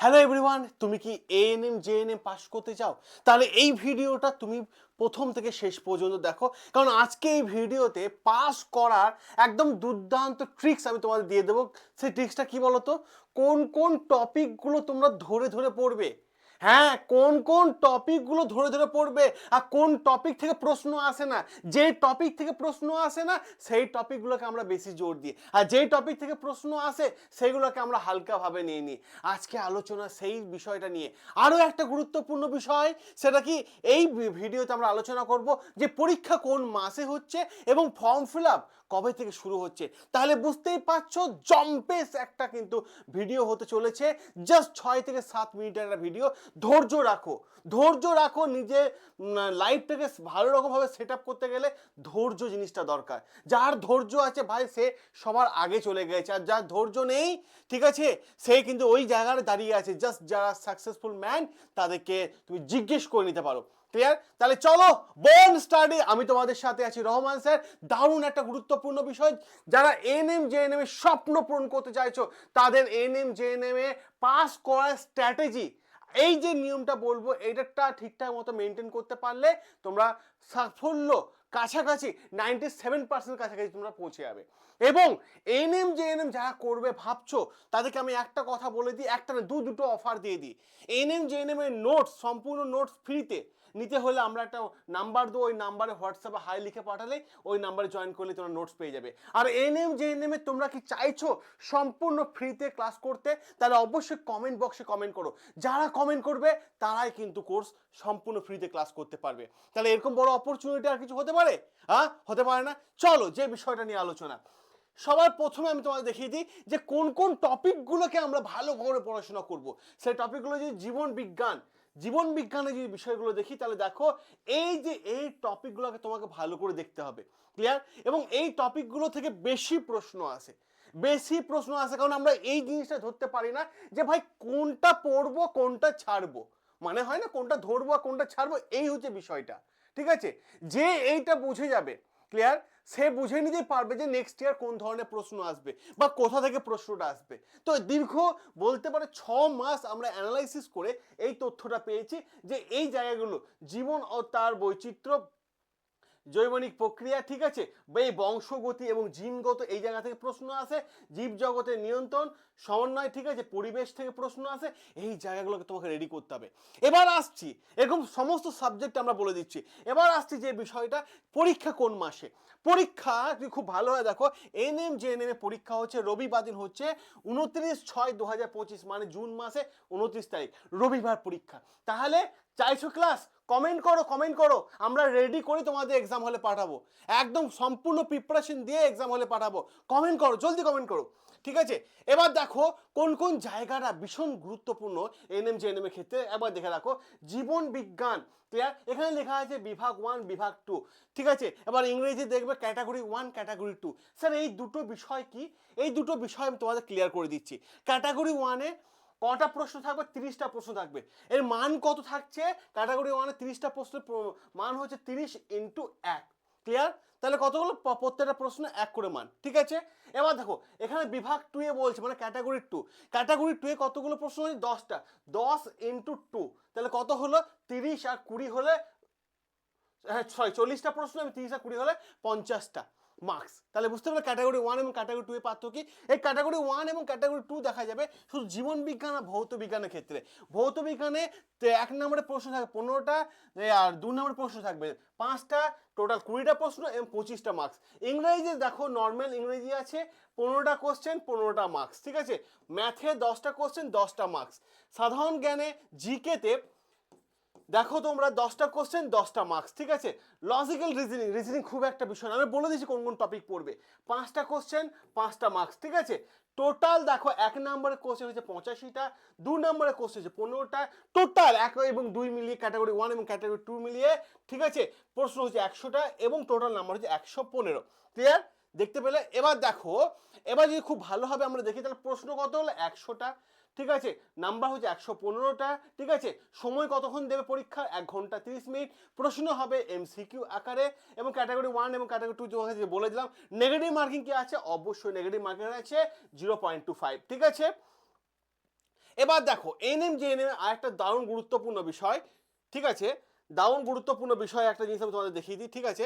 Hello everyone তুমি কি ANM M pass করতে চাও? তাহলে এই ভিডিওটা তুমি প্রথম থেকে শেষ পর্যন্ত দেখো। কারণ আজকে এই ভিডিওতে পাস করার একদম দুর্দান্ত ট্রিক্স আমি তোমাদের দিয়ে দেবো। সেই ট্রিক্সটা কি বলো তো কোন কোন টপিকগুলো তোমরা ধরে ধরে পড়বে? হ্যাঁ কোন কোন টপিকগুলো ধরে ধরে পড়বে আর কোন টপিক থেকে প্রশ্ন আসে না। যে টপিক থেকে প্রশ্ন আসে না, সেই টপিকগুলোকে আমরা বেশি জোর দিই। আর যেই টপিক থেকে প্রশ্ন আসে, সেইগুলোকে আমরা হালকাভাবে নিয়ে নিই। আজকে আলোচনা সেই বিষয়টা নিয়ে। আরও একটা গুরুত্বপূর্ণ বিষয়, সেটা কি? এই ভিডিওতে আমরা আলোচনা করব যে পরীক্ষা কোন মাসে হচ্ছে এবং ফর্ম ফিল আপ কবে থেকে শুরু হচ্ছে। তাহলে বুঝতেই পারছ জম্পেস একটা কিন্তু ভিডিও হতে চলেছে। জাস্ট ছয় থেকে সাত মিনিটের একটা ভিডিও। ধৈর্য রাখো। ধৈর্য রাখো নিজে লাইফটাকে ভালো রকমভাবে সেট আপ করতে গেলে ধৈর্য জিনিসটা দরকার। যার ধৈর্য আছে ভাই, সে সবার আগে চলে গেছে। আর যার ধৈর্য নেই, ঠিক আছে, সে কিন্তু ওই জায়গায় দাঁড়িয়ে আছে। জাস্ট যারা সাকসেসফুল ম্যান তাদেরকে তুমি জিজ্ঞেস করে নিতে পারো। ক্লিয়ার তাহলে চলো বোন স্টাডি আমি তোমাদের সাথে আছি রহমান স্যার দারুণ একটা গুরুত্বপূর্ণ বিষয়। যারা এনএম জেএনএম এর স্বপ্ন পূরণ করতে চাইছো, তাদের এনএম জেএনএম এ পাস করার স্ট্র্যাটেজি এই যে নিয়মটা বলব এইটা ঠিকঠাক মতো মেনটেন করতে পারলে তোমরা সাফল্য কাছাকাছি নাইনটি সেভেন পার্সেন্ট কাছাকাছি তোমরা পৌঁছে যাবে। এবং এনএম যে এনএম যারা করবে, ভাবছ, তাদেরকে আমি একটা কথা বলে দিই, একটা না, দু দুটো অফার দিয়ে দিই। এনএম যে এনএম এর নোটস সম্পূর্ণ নোটস ফ্রিতে নিতে হলে আমরা একটা নাম্বার দেবো, ওই নাম্বারে হোয়াটসঅ্যাপে হাই লিখে পাঠালে ওই নাম্বারে জয়েন করলে তোমরা নোটস পেয়ে যাবে। আর এনএম যে এর তোমরা কি চাইছো সম্পূর্ণ ফ্রিতে ক্লাস করতে, তাহলে অবশ্যই কমেন্ট বক্সে কমেন্ট করো। যারা কমেন্ট করবে, তারাই কিন্তু কোর্স সম্পূর্ণ ফ্রিতে ক্লাস করতে পারবে। তাহলে এরকম বড় অপরচুনিটি আর কিছু হতে পারে? হ্যাঁ হতে পারে না? চলো, যে বিষয়টা নিয়ে আলোচনা। সবার প্রথমে আমি তোমাদের দেখিয়ে দিই যে কোন কোন টপিকগুলোকে আমরা ভালো করে পড়াশোনা করব। সেই টপিকগুলো যে জীবন বিজ্ঞান, জীবন বিজ্ঞানে যে বিষয়গুলো দেখি, তাহলে দেখো, এই যে এই টপিকগুলোকে তোমাকে ভালো করে দেখতে হবে। ক্লিয়ার এবং এই টপিকগুলো থেকে বেশি প্রশ্ন আসে। বেশি প্রশ্ন আসে, কারণ আমরা এই জিনিসটা ধরতে পারি না যে ভাই কোনটা পড়ব, কোনটা ছাড়বো। মানে হয় না কোনটা ধরবো আর কোনটা ছাড়বো, এই হচ্ছে বিষয়টা, ঠিক আছে? যে এইটা বুঝে যাবে ক্লিয়ার সে বুঝে নিতেই পারবে যে নেক্সট ইয়ার কোন ধরনের প্রশ্ন আসবে বা কোথা থেকে প্রশ্নটা আসবে। তো দীর্ঘ বলতে পারে ছ মাস আমরা অ্যানালাইসিস করে এই তথ্যটা পেয়েছি যে এই জায়গাগুলো, জীবন ও তার বৈচিত্র্য জৈবনিক প্রক্রিয়া, ঠিক আছে? এই বংশগতি এবং জিনগত এই জায়গা থেকে প্রশ্ন আসে, জীবজগতের নিয়ন্ত্রণ, সমন্বয়, ঠিক আছে? পরিবেশ থেকে প্রশ্ন আসে, এই জায়গাগুলোকে তোমাকে রেডি করতে হবে। এবার আসছি, এরকম সমস্ত সাবজেক্ট আমরা বলে দিচ্ছি। এবার আসছি যে বিষয়টা, পরীক্ষা কোন মাসে? পরীক্ষা তুমি খুব ভালো হয়, দেখো N M J N M পরীক্ষা হচ্ছে রবিবার দিন হচ্ছে উনত্রিশ ছয় দু হাজার পঁচিশ মানে জুন মাসে উনত্রিশ তারিখ, রবিবার পরীক্ষা। তাহলে চাইছো ক্লাস কমেন্ট করো কমেন্ট করো। আমরা রেডি করে তোমাদের এক্সাম হলে পাঠাবো। একদম সম্পূর্ণ প্রিপারেশন দিয়ে এক্সাম হলে পাঠাবো। কমেন্ট করো, জলদি কমেন্ট করো। ঠিক আছে? এবার দেখো, কোন কোন জায়গাটা ভীষণ গুরুত্বপূর্ণ এনএম জে এর ক্ষেত্রে? একবার দেখে রাখো। জীবন বিজ্ঞান ক্লিয়ার এখানে লেখা আছে বিভাগ ওয়ান বিভাগ টু ঠিক আছে? এবার ইংরেজি দেখবে category one category two sir এই দুটো বিষয় কি? এই দুটো বিষয় আমি তোমাদের ক্লিয়ার করে দিচ্ছি। ক্যাটাগরি ওয়ানে কটা প্রশ্ন থাকবে? তিরিশটা প্রশ্ন থাকবে। এর মান কত থাকছে? ক্যাটাগরি ওয়ানে তিরিশটা প্রশ্নের মান হচ্ছে তিরিশ ইন্টু এক। ক্লিয়ার তাহলে কতগুলো প্রত্যেকটা প্রশ্ন এক করে মান। ঠিক আছে? এবার দেখো, এখানে বিভাগ টু এ বলছে মানে ক্যাটাগরি টু ক্যাটাগরি টু এ কতগুলো প্রশ্ন হচ্ছে দশটা। দশ ইন্টু টু তাহলে কত হলো? তিরিশ আর কুড়ি হলে হ্যাঁ সরি চল্লিশটা প্রশ্ন এবং তিরিশ আর কুড়ি হলে পঞ্চাশটা। মার্কস তাহলে বুঝতে পারলে ক্যাটাগরি ওয়ান এবং ক্যাটাগরি টু এর পার্থক্য কি? এই ক্যাটাগরি ওয়ান এবং ক্যাটাগরি টু দেখা যাবে শুধু জীবন বিজ্ঞান আর ভৌত বিজ্ঞানের ক্ষেত্রে। ভৌত বিজ্ঞানে এক নম্বরে প্রশ্ন থাকবে পনেরোটা আর দু নম্বরে প্রশ্ন থাকবে পাঁচটা টোটাল কুড়িটা প্রশ্ন এবং পঁচিশটা মার্কস ইংরেজি দেখো নর্মাল ইংরেজি আছে, পনেরোটা কোশ্চেন পনেরোটা মার্কস ঠিক আছে? ম্যাথে দশটা কোশ্চেন দশটা মার্কস সাধারণ জ্ঞানে জিকেতে দেখো তোমরা দশটা কোশ্চেন দশটা মার্কস ঠিক আছে? লজিক্যাল রিজনিং রিজনিং খুব একটা বিষয় না। আমি বলে দিচ্ছি কোন কোন টপিক পড়বে। পাঁচটা কোশ্চেন পাঁচটা মার্কস ঠিক আছে? টোটাল দেখো, এক নম্বরের কোশ্চেন হচ্ছে পঁচাশিটা, দু নম্বরের কোশ্চেন হচ্ছে পনেরোটা। টোটাল এক এবং দুই মিলিয়ে ক্যাটাগরি ওয়ান এবং ক্যাটাগরি টু মিলিয়ে, ঠিক আছে? প্রশ্ন হচ্ছে একশোটা এবং টোটাল নাম্বার হচ্ছে একশো পনেরো। ক্লিয়ার দেখতে পেলে? এবার দেখো, এবার যদি খুব ভালোভাবে আমরা দেখি, তাহলে প্রশ্ন কত হলো? একশোটা। ঠিক আছে? নাম্বার হচ্ছে একশো পনেরোটা, ঠিক আছে? সময় কতক্ষণ দেবে পরীক্ষা? এক ঘণ্টা তিরিশ মিনিট। প্রশ্ন হবে এমসিকিউ আকারে এবং ক্যাটাগরি ওয়ান এবং ক্যাটাগরি টু যে বলে দিলাম নেগেটিভ মার্কিং কি আছে? অবশ্যই নেগেটিভ মার্কিং আছে জিরো পয়েন্ট টু ফাইভ ঠিক আছে? এবার দেখো যে এনএম আরেকটা দারুণ গুরুত্বপূর্ণ বিষয়, ঠিক আছে? দারুণ গুরুত্বপূর্ণ বিষয় একটা জিনিস আমি তোমাদের দেখিয়ে দিই, ঠিক আছে?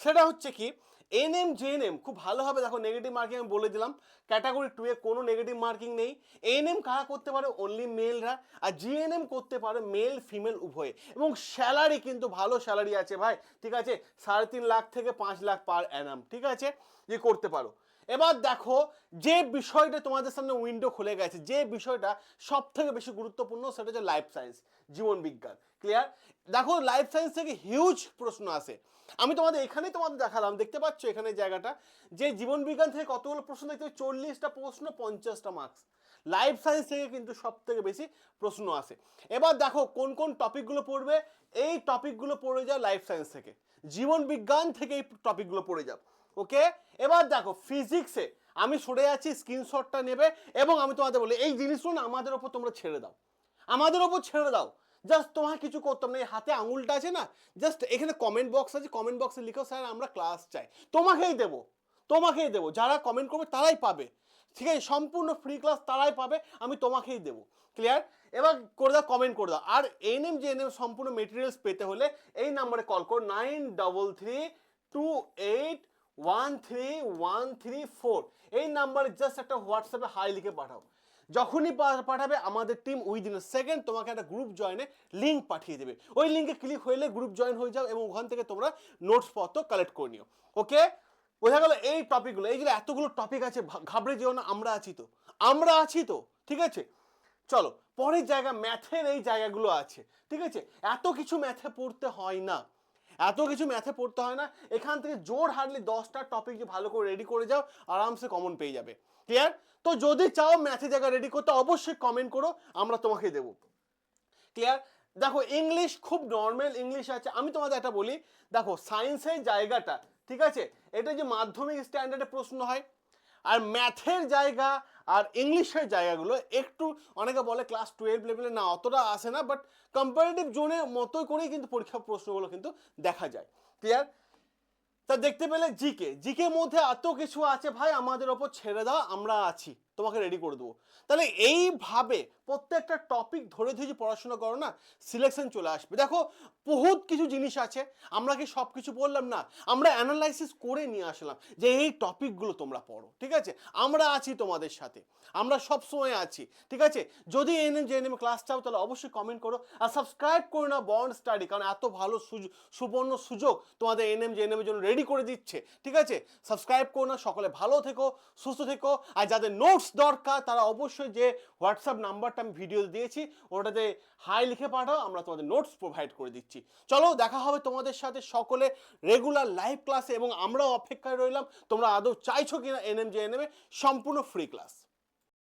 সেটা হচ্ছে কি N M J N JNM খুব ভালোভাবে দেখো নেগেটিভ মার্কিং আমি বলে দিলাম। ক্যাটাগরি টু এ কোনো নেগেটিভ মার্কিং নেই। এন এম কারা করতে পারে? অনলি মেলরা আর জি এন এম করতে পারে মেল ফিমেল উভয়ে। এবং স্যালারি কিন্তু ভালো স্যালারি আছে ভাই। ঠিক আছে? সাড়ে তিন লাখ থেকে পাঁচ লাখ পার অ্যানাম ঠিক আছে? যে করতে পারো। এবার দেখো, যে বিষয়টা তোমাদের সামনে উইন্ডো খুলে গেছে, যে বিষয়টা সব থেকে বেশি গুরুত্বপূর্ণ সেটা হচ্ছে লাইফ সায়েন্স জীবন বিজ্ঞান ক্লিয়ার দেখো লাইফ সায়েন্স থেকে হিউজ প্রশ্ন আসে। আমি তোমাদের এখানেই তোমাদের দেখালাম, দেখতে পাচ্ছ এখানে জায়গাটা, যে জীবন বিজ্ঞান থেকে কতগুলো প্রশ্ন দেখতে? চল্লিশটা প্রশ্ন, পঞ্চাশটা মার্কস লাইফ সায়েন্স থেকে কিন্তু সব থেকে বেশি প্রশ্ন আসে। এবার দেখো, কোন কোন টপিকগুলো পড়বে? এই টপিকগুলো পড়ে যাও লাইফ সায়েন্স থেকে। জীবন বিজ্ঞান থেকে এই টপিকগুলো পড়ে যাও। ওকে? এবার দেখো ফিজিক্সে আমি সরে আছি স্ক্রিনশটটা নেবে এবং আমি তোমাদের বলি, এই জিনিসগুলো আমাদের ওপর তোমরা ছেড়ে দাও। আমাদের ওপর ছেড়ে দাও। জাস্ট তোমার কিছু করতাম না, এই হাতে আঙুলটা আছে না, জাস্ট এখানে কমেন্ট বক্স আছে কমেন্ট বক্সে লিখো, স্যার, আমরা ক্লাস চাই। তোমাকেই দেবো তোমাকেই দেবো। যারা কমেন্ট করবে, তারাই পাবে। ঠিক আছে? সম্পূর্ণ ফ্রি ক্লাস তারাই পাবে, আমি তোমাকেই দেবো। ক্লিয়ার এবার করে দাও কমেন্ট করে দাও। আর এনএম যে এনএম সম্পূর্ণ মেটেরিয়ালস পেতে হলে এই নাম্বারে কল করো nine double three two eight one three one three four এই নাম্বারে জাস্ট একটা হোয়াটসঅ্যাপে হাই লিখে পাঠাও। যখনই পাঠাবে আমাদের টিম উইদিন সেকেন্ড তোমাকে একটা গ্রুপ জয়েনে লিঙ্ক পাঠিয়ে দেবে। ওই লিঙ্কে ক্লিক হইলে গ্রুপ জয়েন হয়ে যাও এবং ওখান থেকে তোমরা নোটস পত্র কালেক্ট করে নিও। ওকে বোঝা গেল এই টপিকগুলো এই যে এতগুলো টপিক আছে ঘাবড়ে যেও না, আমরা আছি তো। আমরা আছি তো, ঠিক আছে? চলো, পরের জায়গা ম্যাথের এই জায়গাগুলো আছে, ঠিক আছে? এত কিছু ম্যাথে পড়তে হয় না। এত কিছু ম্যাথে পড়তে হয় না। এখান থেকে জোর হারলি দশটা টপিক যে ভালো করে রেডি করে যাও, আরামসে কমন পেয়ে যাবে। ক্লিয়ার তো যদি চাও ম্যাথে জায়গা রেডি করতে, অবশ্যই কমেন্ট করো, আমরা তোমাকে দেবো। ক্লিয়ার দেখো ইংলিশ খুব নর্মাল ইংলিশ আছে। আমি তোমাদের একটা বলি, দেখো সায়েন্সের জায়গাটা, ঠিক আছে? এটা যে মাধ্যমিক স্ট্যান্ডার্ডে প্রশ্ন হয়, আর ম্যাথের জায়গা আর ইংলিশের জায়গাগুলো একটু অনেকে বলে ক্লাস টুয়েলভ লেভেলে না, অতটা আসে না বাট কম্পারেটিভ জোনের মতোই করেই কিন্তু পরীক্ষা প্রশ্নগুলো কিন্তু দেখা যায়। ক্লিয়ার তা দেখতে পেলে জিকে জিকে মধ্যে এত কিছু আছে, ভাই, আমাদের ওপর ছেড়ে দাও, আমরা আছি। তোমাকে রেডি করে দেবো। তাহলে এইভাবে প্রত্যেকটা টপিক ধরে ধরে পড়াশোনা করো না সিলেকশন চলে আসবে। দেখো, বহুত কিছু জিনিস আছে, আমরা কি সব কিছু বললাম? না, আমরা অ্যানালাইসিস করে নিয়ে আসলাম যে এই টপিকগুলো তোমরা পড়ো, ঠিক আছে? আমরা আছি তোমাদের সাথে, আমরা সব সময় আছি, ঠিক আছে? যদি এনএম যে এনএম ক্লাস চাও, তাহলে অবশ্যই কমেন্ট করো আর সাবস্ক্রাইব করো না বন্ড স্টাডি কারণ এত ভালো সুযোগ, সুবর্ণ সুযোগ তোমাদের এনএম যে এর জন্য রেডি করে দিচ্ছে, ঠিক আছে? সাবস্ক্রাইব করো না, সকলে ভালো থেকো, সুস্থ থেকো। আর যাদের নোটস দরকার, তারা অবশ্যই যে হোয়াটসঅ্যাপ নাম্বারটা আমি ভিডিও দিয়েছি, ওটাতে হাই লিখে পাঠাও, আমরা তোমাদের নোটস প্রোভাইড করে দিচ্ছি। চলো, দেখা হবে তোমাদের সাথে সকলে রেগুলার লাইভ ক্লাসে এবং আমরাও অপেক্ষায় রইলাম। তোমরা আদৌ চাইছো কিনা এনএম জে এনএমে সম্পূর্ণ ফ্রি ক্লাস